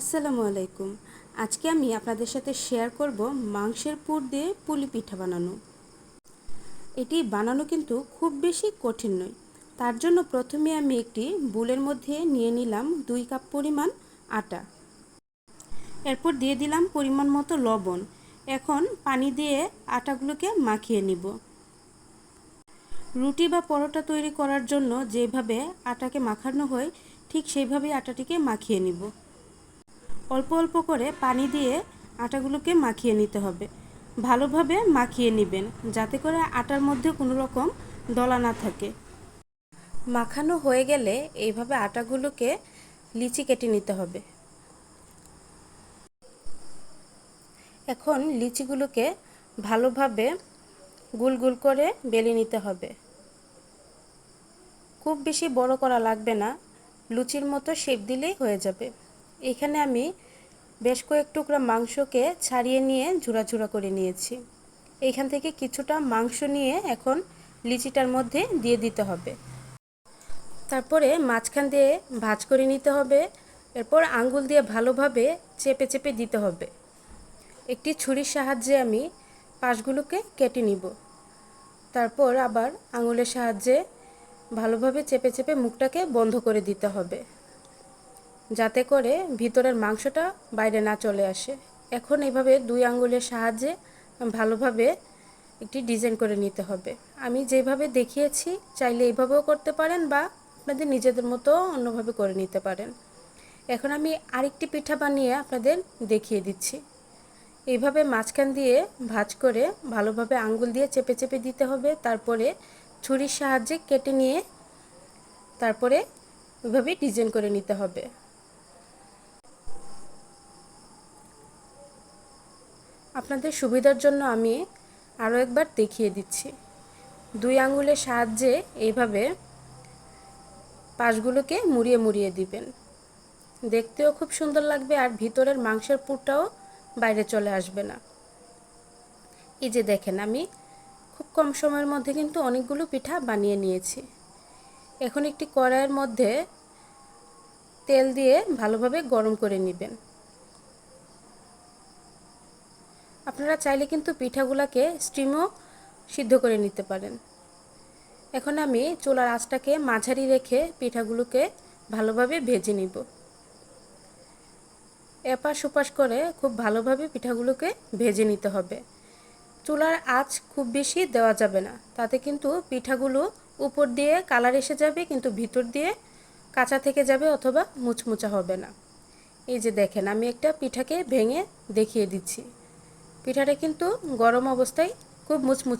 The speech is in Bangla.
আসসালামু আলাইকুম। আজকে আমি আপনাদের সাথে শেয়ার করব মাংসের পুর দিয়ে পুলি পিঠা বানানো। এটি বানানো কিন্তু খুব বেশি কঠিন নয়। তার জন্য প্রথমে আমি একটি বুলের মধ্যে নিয়ে নিলাম দুই কাপ পরিমাণ আটা। এরপর দিয়ে দিলাম পরিমাণ মতো লবণ। এখন পানি দিয়ে আটাগুলোকে মাখিয়ে নিব। রুটি বা পরোটা তৈরি করার জন্য যেভাবে আটাকে মাখানো হয়, ঠিক সেইভাবেই আটাটিকে মাখিয়ে নিব। অল্প অল্প করে পানি দিয়ে আটাগুলোকে মাখিয়ে নিতে হবে। ভালোভাবে মাখিয়ে নেবেন, যাতে করে আটার মধ্যে কোনো রকম দলা না থাকে। মাখানো হয়ে গেলে এইভাবে আটাগুলোকে লিচি কেটে নিতে হবে। এখন লিচিগুলোকে ভালোভাবে গুল গুল করে বেলে নিতে হবে। খুব বেশি বড় করা লাগবে না, লুচির মতো শেপ দিলেই হয়ে যাবে। এখানে আমি বেশ কয়েক টুকরা মাংসকে ছাড়িয়ে নিয়ে ঝুরা করে নিয়েছি। এইখান থেকে কিছুটা মাংস নিয়ে এখন লিচিটার মধ্যে দিয়ে দিতে হবে। তারপরে মাঝখান দিয়ে ভাজ করে নিতে হবে। এরপর আঙ্গুল দিয়ে ভালোভাবে চেপে চেপে দিতে হবে। একটি ছুরির সাহায্যে আমি পাশগুলোকে কেটে নিব। তারপর আবার আঙুলের সাহায্যে ভালোভাবে চেপে চেপে মুখটাকে বন্ধ করে দিতে হবে। যাতে করে ভিতরের মাংসটা বাইরে না চলে আসে। এখন এইভাবে দুই আঙ্গুলের সাহায্যে ভালোভাবে একটি ডিজাইন করে নিতে হবে। আমি যেভাবে দেখিয়েছি, চাইলে এইভাবেও করতে পারেন বা আপনাদের নিজেদের মতো অন্যভাবে করে নিতে পারেন। এখন আমি আরেকটি পিঠা বানিয়ে আপনাদের দেখিয়ে দিচ্ছি। এইভাবে মাঝখান দিয়ে ভাজ করে ভালোভাবে আঙ্গুল দিয়ে চেপে চেপে দিতে হবে। তারপরে ছুরির সাহায্যে কেটে নিয়ে তারপরে ওইভাবে ডিজাইন করে নিতে হবে। আপনাদের সুবিধার জন্য আমি আরও একবার দেখিয়ে দিচ্ছি। দুই আঙুলের সাহায্যে এইভাবে পাশগুলোকে মুড়িয়ে মুড়িয়ে দিবেন। দেখতেও খুব সুন্দর লাগবে আর ভিতরের মাংসের পুরটাও বাইরে চলে আসবে না। এই যে দেখেন, আমি খুব কম সময়ের মধ্যে কিন্তু অনেকগুলো পিঠা বানিয়ে নিয়েছি। এখন একটি কড়াইয়ের মধ্যে তেল দিয়ে ভালোভাবে গরম করে নেবেন। আপনারা চাইলে কিন্তু পিঠাগুলোকে স্টিমও সিদ্ধ করে নিতে পারেন। এখন আমি চুলার আঁচটাকে মাঝারি রেখে পিঠাগুলোকে ভালোভাবে ভেজে নিব। এপাশ ওপাশ করে খুব ভালোভাবে পিঠাগুলোকে ভেজে নিতে হবে। চুলার আঁচ খুব বেশি দেওয়া যাবে না, তাতে কিন্তু পিঠাগুলো উপর দিয়ে কালার এসে যাবে, কিন্তু ভিতর দিয়ে কাঁচা থেকে যাবে অথবা মুচমুচা হবে না। এই যে দেখেন, আমি একটা পিঠাকে ভেঙে দেখিয়ে দিচ্ছি। পিঠাটা কিন্তু গরম অবস্থায় খুব মুচমুচে